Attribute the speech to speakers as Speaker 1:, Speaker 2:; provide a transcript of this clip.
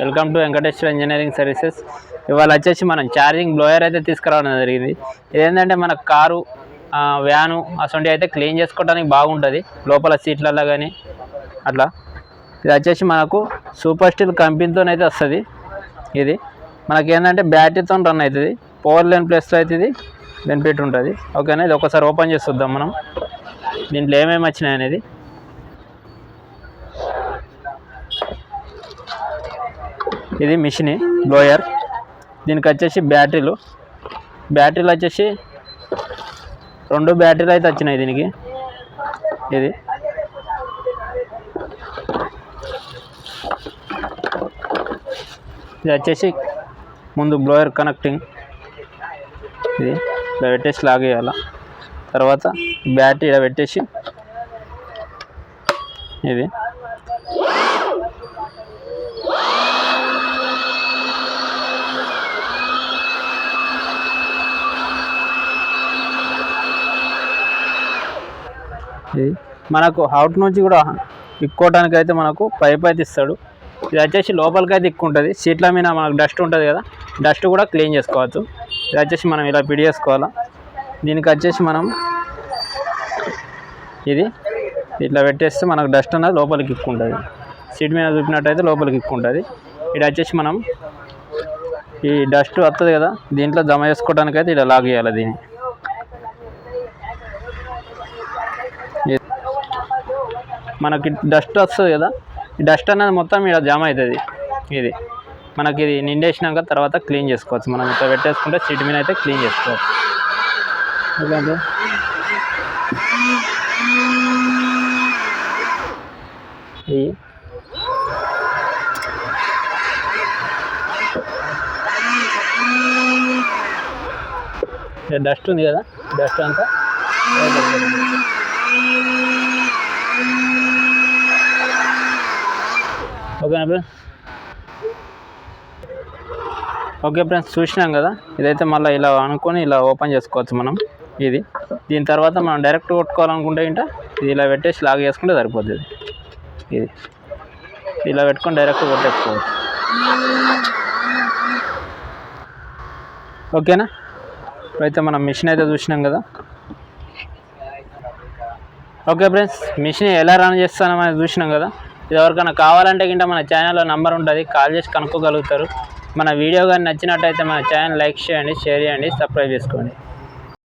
Speaker 1: Welcome to Venkateswara engineering services. ఇవాళ వచ్చేసి మనం ఛార్జింగ్ బ్లోయర్ అయితే తీసుకురావడం జరిగింది. ఇదేంటంటే మన కారు వ్యాను అసొంటివి అయితే క్లీన్ చేసుకోవడానికి బాగుంటుంది. లోపల సీట్లలో కానీ అట్లా. ఇది వచ్చేసి మనకు సూపర్ స్టీల్ కంపెనీతోనైతే వస్తుంది. ఇది మనకి ఏంటంటే బ్యాటరీతో రన్ అవుతుంది. పవర్ లేని ప్లేస్లో అయితే ఇది బెనిఫిట్ ఉంటుంది. ఓకేనా? ఇది ఒకసారి ఓపెన్ చేసి చూద్దాం మనం. దీంట్లో ఏమేమి వచ్చినాయి అనేది. ఇది మిషన్ బ్లోయర్ దీనికి వచ్చేసి బ్యాటరీలు. బ్యాటరీలు వచ్చేసి రెండు బ్యాటరీలు అయితే వచ్చినాయి దీనికి. ఇది. ఇది వచ్చేసి ముందు బ్లోయర్ కనెక్టింగ్ ఇది ఇలా పెట్టేసి లాగేయాల తర్వాత బ్యాటరీ ఇలా పెట్టేసి ఇది. ఇది మనకు అవుట్ నుంచి కూడా ఇక్కోవడానికి అయితే మనకు పైప్ అయితే ఇస్తాడు. ఇది వచ్చేసి లోపలికి అయితే ఇక్కుంటుంది సీట్ల మీద మనకు డస్ట్ ఉంటుంది కదా డస్ట్ కూడా క్లీన్ చేసుకోవచ్చు. ఇది వచ్చేసి మనం ఇలా పిడి చేసుకోవాలా. దీనికి వచ్చేసి మనం ఇది ఇట్లా పెట్టేస్తే మనకు డస్ట్ అనేది లోపలికి ఇక్కుంటుంది సీట్ మీద చూపినట్టయితే లోపలికి ఇక్కుంటుంది ఇది వచ్చేసి మనం ఈ డస్ట్ వస్తుంది కదా దీంట్లో జమ చేసుకోవడానికి అయితే ఇలా లాగ్ చేయాలి దీన్ని. మనకి డస్ట్ వస్తుంది కదా డస్ట్ అనేది మొత్తం ఇక్కడ జమ అవుతుంది. ఇది మనకి ఇది నిండేసినాక తర్వాత క్లీన్ చేసుకోవచ్చు. మనం ఇట్లా పెట్టేసుకుంటే సీట్ మీద అయితే క్లీన్ చేసుకోవచ్చు. ఓకే ఈ డస్ట్ ఉంది కదా డస్ట్ అంతా. ఓకేనా ఫ్రెండ్స్ ఓకే ఫ్రెండ్స్ చూసినాం కదా? ఇదైతే మళ్ళీ ఇలా అనుకొని ఇలా ఓపెన్ చేసుకోవచ్చు మనం. ఇది. దీని తర్వాత మనం డైరెక్ట్ కొట్టుకోవాలనుకుంటే ఇంట ఇది ఇలా పెట్టేసి లాగ్ చేసుకుంటే సరిపోతుంది. ఇది. ఇలా పెట్టుకొని డైరెక్ట్ కొట్టేసుకోవచ్చు. ఓకేనా? ఇప్పుడైతే మనం మిషన్ అయితే చూసినాం కదా? ఓకే ఫ్రెండ్స్ మిషన్ ఎలా రన్ చేస్తానో చూసినాం కదా? ఇది ఎవరికైనా కావాలంటే గింట మన ఛానల్లో నంబర్ ఉంటుంది. కాల్ చేసి కనుక్కోగలుగుతారు. మన వీడియో కానీ నచ్చినట్టయితే మన ఛానల్ లైక్ చేయండి షేర్ చేయండి సబ్స్క్రైబ్ చేసుకోండి.